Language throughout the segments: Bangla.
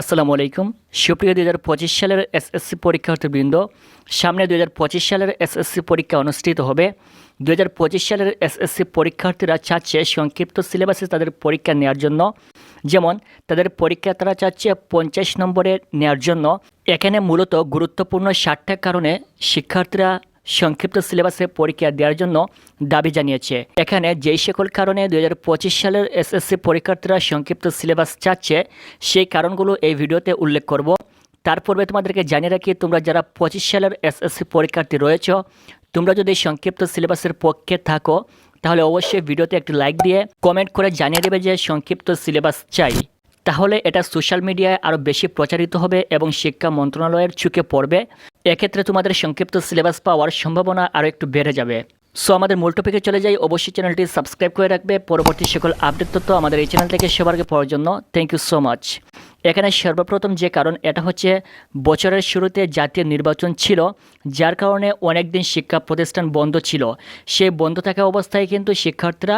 আসসালামু আলাইকুম। সুপ্রিয় দুই হাজার পঁচিশ সালের এসএসসি পরীক্ষার্থীবৃন্দ, সামনে দুই হাজার পঁচিশ সালের এসএসসি পরীক্ষা অনুষ্ঠিত হবে। দুই হাজার পঁচিশ সালের এসএসসি পরীক্ষার্থীরা চাচ্ছে সংক্ষিপ্ত সিলেবাসে তাদের পরীক্ষা নেওয়ার জন্য। যেমন, তাদের পরীক্ষা তারা চাচ্ছে পঞ্চাশ নম্বরে নেওয়ার জন্য। এখানে মূলত গুরুত্বপূর্ণ ষাটটা কারণে শিক্ষার্থীরা সংক্ষিপ্ত সিলেবাসে পরীক্ষা দেওয়ার জন্য দাবি জানিয়েছে। এখানে যেই সকল কারণে দু হাজার পঁচিশ সালের এসএসসি পরীক্ষার্থীরা সংক্ষিপ্ত সিলেবাস চাচ্ছে, সেই কারণগুলো এই ভিডিওতে উল্লেখ করব। তার পূর্বে তোমাদেরকে জানিয়ে রাখি, তোমরা যারা পঁচিশ সালের এসএসসি পরীক্ষার্থী রয়েছ, তোমরা যদি সংক্ষিপ্ত সিলেবাসের পক্ষে থাকো, তাহলে অবশ্যই ভিডিওতে একটি লাইক দিয়ে কমেন্ট করে জানিয়ে দেবে যে সংক্ষিপ্ত সিলেবাস চাই। তাহলে এটা সোশ্যাল মিডিয়ায় আরও বেশি প্রচারিত হবে এবং শিক্ষা মন্ত্রণালয়ের চুকে পড়বে। এক্ষেত্রে তোমাদের সংক্ষিপ্ত সিলেবাস পাওয়ার সম্ভাবনা আরও একটু বেড়ে যাবে। সো আমাদের মূল টপিকে চলে যাই। অবশ্যই চ্যানেলটি সাবস্ক্রাইব করে রাখবে। পরবর্তী সকল আপডেট তথ্য আমাদের এই চ্যানেল থেকে সবার পাওয়ার জন্য থ্যাংক ইউ সো মাচ এখানে সর্বপ্রথম যে কারণ, এটা হচ্ছে বছরের শুরুতে জাতীয় নির্বাচন ছিল, যার কারণে অনেক দিন শিক্ষা প্রতিষ্ঠান বন্ধ ছিল। সেই বন্ধ থাকা অবস্থায় কিন্তু শিক্ষার্থীরা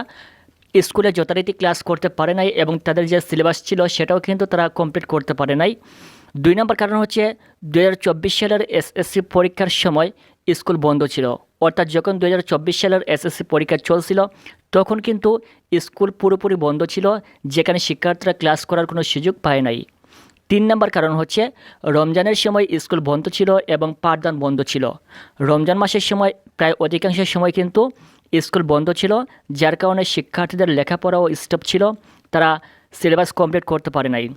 স্কুলে যথারীতি ক্লাস করতে পারে নাই এবং তাদের যে সিলেবাস ছিল সেটাও কিন্তু তারা কমপ্লিট করতে পারে নাই। দুই নম্বর কারণ হচ্ছে দু হাজার চব্বিশ সালের এসএসসি পরীক্ষার সময় স্কুল বন্ধ ছিল। অর্থাৎ যখন দু হাজার চব্বিশ সালের এসএসসি পরীক্ষা চলছিল, তখন কিন্তু স্কুল পুরোপুরি বন্ধ ছিল, যেখানে শিক্ষার্থীরা ক্লাস করার কোনো সুযোগ পায় নাই। তিন নম্বর কারণ হচ্ছে রমজানের সময় স্কুল বন্ধ ছিল এবং পাঠদান বন্ধ ছিল। রমজান মাসের সময় প্রায় অধিকাংশ সময় কিন্তু স্কুল বন্ধ ছিল, যার কারণে শিক্ষার্থীদের লেখাপড়াও স্টপ ছিল, তারা সিলেবাস কমপ্লিট করতে পারে নাই।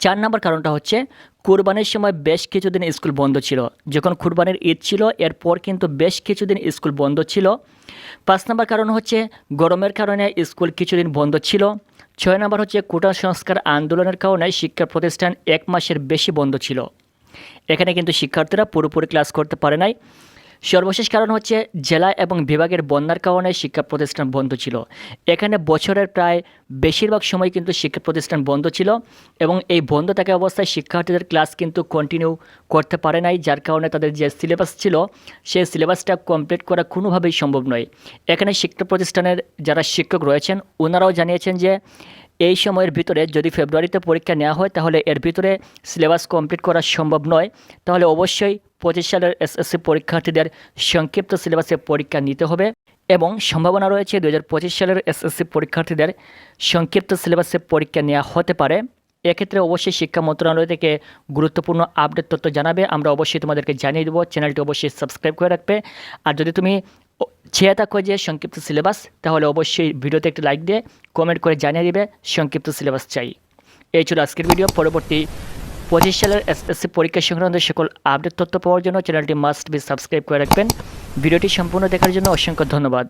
চার নম্বর কারণটা হচ্ছে, কুরবানির সময় বেশ কিছুদিন স্কুল বন্ধ ছিল। যখন কুরবানির ঈদ ছিল, এরপর কিন্তু বেশ কিছুদিন স্কুল বন্ধ ছিল। পাঁচ নম্বর কারণ হচ্ছে, গরমের কারণে স্কুল কিছুদিন বন্ধ ছিল। ছয় নম্বর হচ্ছে, কোটা সংস্কার আন্দোলনের কারণে শিক্ষা প্রতিষ্ঠান এক মাসের বেশি বন্ধ ছিল। এখানে কিন্তু শিক্ষার্থীরা পুরোপুরি ক্লাস করতে পারে নাই। সর্বশেষ কারণ হচ্ছে জেলা এবং বিভাগের বন্যার কারণে শিক্ষা প্রতিষ্ঠান বন্ধ ছিল। এখানে বছরের প্রায় বেশিরভাগ সময় কিন্তু শিক্ষা প্রতিষ্ঠান বন্ধ ছিল এবং এই বন্ধ থাকা অবস্থায় শিক্ষার্থীদের ক্লাস কিন্তু কন্টিনিউ করতে পারে নাই, যার কারণে তাদের যে সিলেবাস ছিল, সেই সিলেবাসটা কমপ্লিট করা কোনোভাবেই সম্ভব নয়। এখানে শিক্ষা প্রতিষ্ঠানের যারা শিক্ষক রয়েছেন, ওনারাও জানিয়েছেন যে এই সময়ের ভিতরে যদি ফেব্রুয়ারিতে পরীক্ষা নেওয়া হয়, তাহলে এর ভিতরে সিলেবাস কমপ্লিট করা সম্ভব নয়। তাহলে অবশ্যই পঁচিশ সালের এসএসসি পরীক্ষার্থীদের সংক্ষিপ্ত সিলেবাসে পরীক্ষা নিতে হবে এবং সম্ভাবনা রয়েছে দু হাজার পঁচিশ সালের এসএসসি পরীক্ষার্থীদের সংক্ষিপ্ত সিলেবাসে পরীক্ষা নেওয়া হতে পারে। এক্ষেত্রে অবশ্যই শিক্ষা মন্ত্রণালয় থেকে গুরুত্বপূর্ণ আপডেট তথ্য জানাবে। আমরা অবশ্যই তোমাদেরকে জানিয়ে দেবো। চ্যানেলটি অবশ্যই সাবস্ক্রাইব করে রাখবে। আর যদি তুমি চেয়ে থাকো যে সংক্ষিপ্ত সিলেবাস তাহলে অবশ্যই ভিডিওতে একটি লাইক দিয়ে কমেন্ট করে জানিয়ে দেবে সংক্ষিপ্ত সিলেবাস চাই। এই ছিল আজকের ভিডিও পরবর্তী পঁচিশ সালের এসএসসি পরীক্ষা সংক্রান্ত সকল আপডেট তথ্য পাওয়ার জন্য চ্যানেলটি মাস্ট বি সাবস্ক্রাইব করে রাখবেন। ভিডিওটি সম্পূর্ণ দেখার জন্য অসংখ্য ধন্যবাদ।